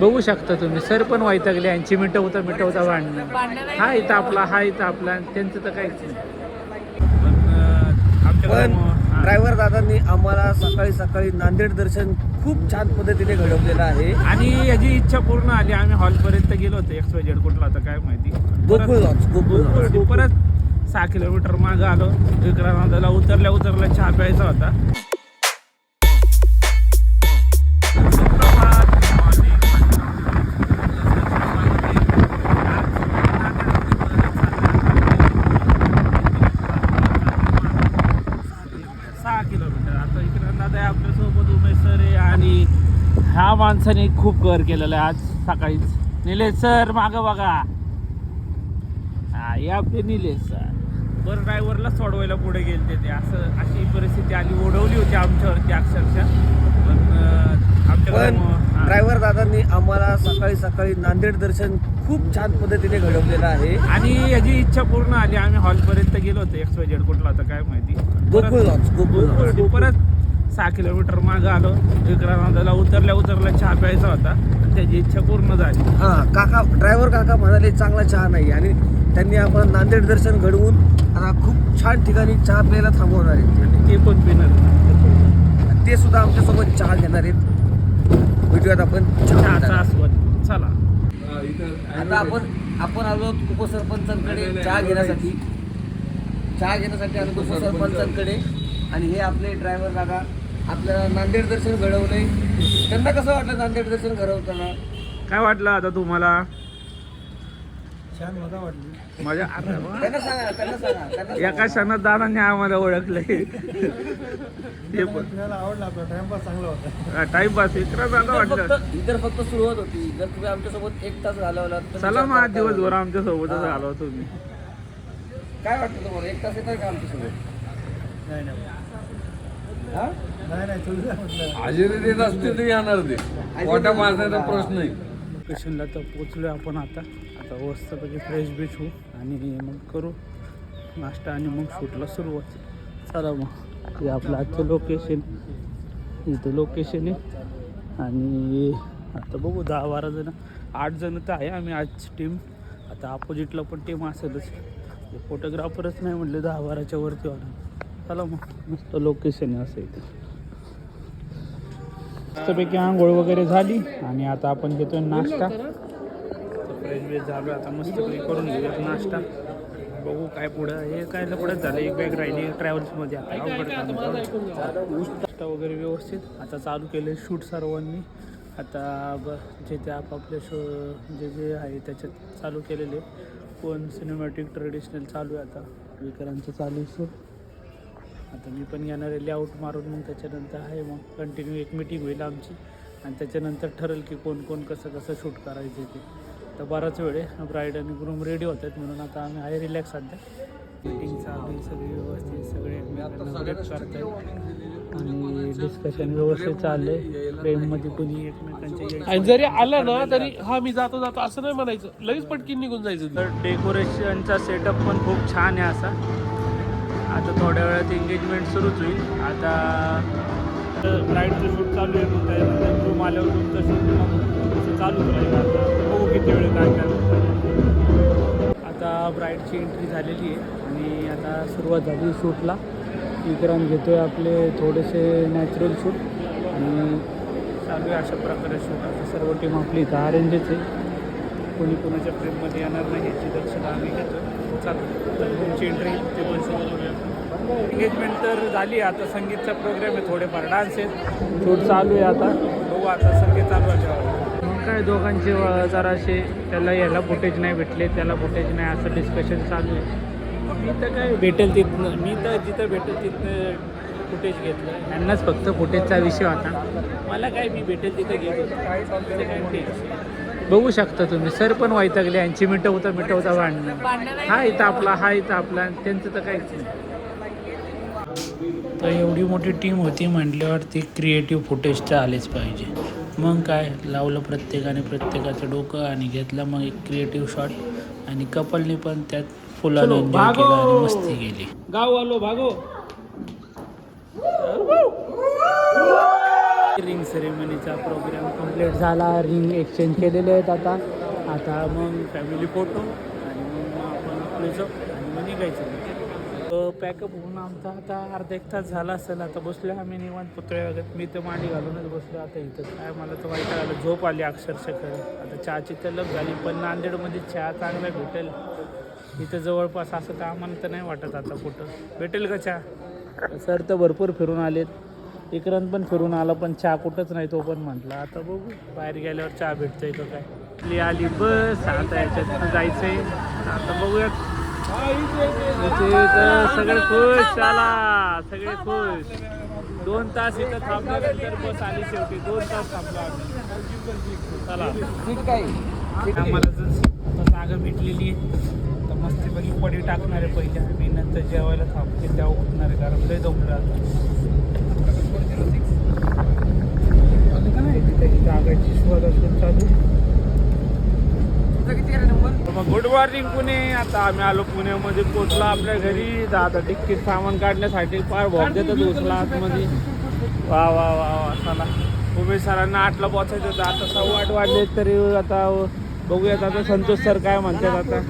बघू शकता तुम्ही. सर पण वैतागले यांची मिटवता मिटवता भांडणं. हा इथं आपला हा इथं आपला त्यांचं तर काहीच नाही. पण ड्रायव्हर दादांनी आम्हाला सकाळी सकाळी नांदेड दर्शन खूप छान पद्धतीने घडवलेलं आहे. आणि याची इच्छा पूर्ण आली. आम्ही हॉलपर्यंत गेलो होतो एक्स वाय जेड कुठला होता काय माहिती. गोकुळ लॉन्च गोकुळ परत सहा किलोमीटर मागं आलो. विक्रांतला उतरल्या उतरल्या चहा प्यायचा होता. माणसाने खूप कर केलेलं आहे आज सकाळीच निलेश सर मागं बघा. हा हे आपले निलेश सर. बरं ड्रायव्हरला सोडवायला पुढे गेलते ते. असं अशी परिस्थिती आली ओढवली होती आमच्यावरती अक्षरशः. पण हा. ड्रायव्हर दादांनी आम्हाला सकाळी सकाळी नांदेड दर्शन खूप छान पद्धतीने घडवलेलं आहे. आणि याची इच्छा पूर्ण आली. आम्ही हॉलपर्यंत गेलो होतो. एक्स वाय जेड कुठला होता काय माहिती. गोकुळ गोकुळ परत सहा किलोमीटर मागं आलो. विक्रांतला उतरल्या उतरल्या चहा प्यायचा होता. आणि त्याची इच्छा पूर्ण झाली. हा काका ड्रायव्हर काका म्हणाले चांगला चहा नाही. आणि त्यांनी आम्हाला नांदेड दर्शन घडवून आता खूप छान ठिकाणी चहा प्यायला थांबवणार आहेत. आणि ते पण पिणार ते सुद्धा आमच्यासोबत चहा घेणार आहेत. भेटूयात आपण. चहाचा. आस्वाद चला. आता आपण आपण आलो उपसरपंचांकडे चहा घेण्यासाठी. चहा घेण्यासाठी आलो उपसरपंचांकडे. आणि हे आपले ड्रायव्हर दादा आपल्याला नांदेड दर्शन घडवलंय. त्यांना कसं वाटलं नांदेड दर्शन घडवताना? काय वाटलं आता तुम्हाला? छान मजा वाटली. माझ्या आता वा. त्यांना सांगा त्यांना सांगा. त्यांना एका. क्षणात दादाने आम्हाला ओळखलंय. ते पण. फिरायला आवडला आपला टाइमपास चांगला होता. टाइमपास इकडं झालं इतर वाटलं. फक्त इतर फक्त सुरुवात होती. जर तुम्ही आमच्यासोबत एक तास घालवला तर चला मग आज दिवसभर आमच्या सोबतच. आलो तुम्ही. काय वाटतं तुम्हाला? एक तास येतात का आमच्यासोबत? नाही नाही. हा? हजेरी देत असते तर येणार ते. मोठ्या माणसाचा प्रश्न नाही लोकेशनला तर पोचलो आपण आता. आता मस्तपैकी फ्रेश बीच होऊ आणि मग करू. नाश्ता आणि मग शूटला सुरुवात. चला मग. हे आपलं आजचं लोकेशन इथं लोकेशन आहे. आणि आता बघू दहा बारा जण. आठ जण तर आहे आम्ही आज टीम आता अपोजिटला पण टीम असेलच. फोटोग्राफरच नाही म्हटले दहा बाराच्या वरती होणार चला मग. मस्त लोकेशन आहे असं इथं. मस्तपैकी आंघोळ वगैरे झाली आणि आता आपण घेतोय नाश्ता. फ्रेश वेज झालो आता मस्तपैकी करून घेऊयात नाश्ता. बघू काय पुढं हे काय पुढंच झालं एक बॅग राहिली ट्रॅव्हल्समध्ये आता. अवघड काम नाश्ता वगैरे व्यवस्थित. आता चालू केलं शूट सर्वांनी. आता ब जे ते आपापल्या शो जे जे आहे त्याच्यात चालू केलेले. कोण सिनेमॅटिक ट्रेडिशनल चालू आहे आता. विकरांचं चालू आहे सो आता मी पण येणार आहे लेआउट मारून मग त्याच्यानंतर आहे मग कंटिन्यू एक मिटिंग होईल आमची. आणि त्याच्यानंतर ठरेल की कोण कोण कसं कसं शूट करायचं ते. तर बराच वेळ आहे. ब्राईड आणि ग्रूम रेडी होत आहेत म्हणून आता आम्ही आहे रिलॅक्स सध्या. मिटिंग चालू आहे सगळी व्यवस्थित सगळे आणि डिस्कशन व्यवस्थित चाललंय फ्रेममध्ये कोणी एकमेकांच्या आणि जरी आला ना तरी हा मी जातो जातो असं नाही म्हणायचं. लगेच पटकीन निघून जायचं. तर डेकोरेशनचा सेटअप पण खूप छान आहे असा. आता थोड्या वेळात एंगेजमेंट सुरूच होईल. आता ब्राईडचं शूट चालू आहे मग त्यानंतर रूम आल्यावर तुमचं शूट असं चालूच राहील. आता बघू किती वेळ काय काय. आता ब्राईडची एंट्री झालेली आहे आणि आता सुरुवात झाली शूटला. विक्रांत घेतोय आपले थोडेसे नॅचरल शूट आणि चालू आहे अशा प्रकारे शूट आता सर्व टीम आपली इथं अरेंजच आहे. कोणी कोणाच्या फ्रेममध्ये येणार नाही याची दक्षता आम्ही घेतो. चालू तुमची एंट्री ते पण एंगेजमेंट तर झाली आता संगीतचा प्रोग्राम आहे. थोडेफार डान्स आहेत. शूट चालू आहे आता. बघू आता संगीत चालू आहे मग काय दोघांचे अं, जरासे त्याला याला फुटेज नाही भेटले त्याला फुटेज नाही असं डिस्कशन चालू आहे. मी तर काय भेटेल तिथनं मी तर जिथं भेटेल तिथनं फुटेज घेतलं. यांनाच फक्त फुटेजचा विषय होता. मला काय मी भेटेल तिथं घेत काय बघू शकता तुम्ही. सर पण वैतागले यांची मिटवता मिटवता भांडणं. हा इथं आपला हा इथं आपला त्यांचं तर काहीच नाही. तर एवढी मोठी टीम होती म्हटल्यावर ती क्रिएटिव्ह फुटेज तर आलेच पाहिजे. मग काय लावलं प्रत्येकाने प्रत्येकाचं डोकं आणि घेतलं मग एक क्रिएटिव्ह शॉट आणि कपलने पण त्यात फुलानं मस्ती केली. गाव आलो भागो! रिंग सेरेमनीचा प्रोग्राम कंप्लीट झाला रिंग एक्सचेंज केलेले आहेत आता. आता मग फॅमिली फोटो आणि मग आपण आपले जाऊ आणि मग निघायचं पॅकअप होऊन आमचा आता अर्धा एक तास झाला असेल आता बसलो आम्ही निवांत. पुतळे वगैरे मी तर मांडी घालूनच बसलो आता इथं. काय मला तर वाईट आलं झोप आली अक्षरशः खरं. आता चहाची तलब झाली पण नांदेडमध्ये चहा चांगला भेटेल. इथं जवळपास असं तर आम्हाला तर नाही वाटत आता कुठं. भेटेल का चहा? सर तर भरपूर फिरून आलेत. इकरन पण फिरून आला पण चहा कुठंच नाही तो पण म्हटला आता बघू बाहेर गेल्यावर चहा भेटतोय का काय. आपली आली बस आता याच्यात जायचंय. आता बघूयात. तर सगळे खुश आला सगळे खुश. दोन तास इथं थांबल्यानंतर बस आली शेवटी दोन तास थांबला चला. आम्हाला जर जागा भेटलेली तर मस्तीपैकी पडी टाकणार आहे पहिले आम्ही नंतर जेवायला थांबते तेव्हा उठणार आहे कारण लय दमलं आता तिथे जागाची शोध असून चालू. मग गुड मॉर्निंग पुणे. आता आम्ही आलो पुण्यामध्ये. पोचलो आपल्या घरी. आता टिकीट सामान काढण्यासाठी फार भोग देतात उचला आतमध्ये. वा वा वा वा चला. उमेश सरांना आठला पोचायचं होतं. आता सव्वा आठ वाजले तरी आता बघूयात आता संतोष सर काय म्हणतात आता.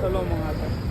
चलो मग आता.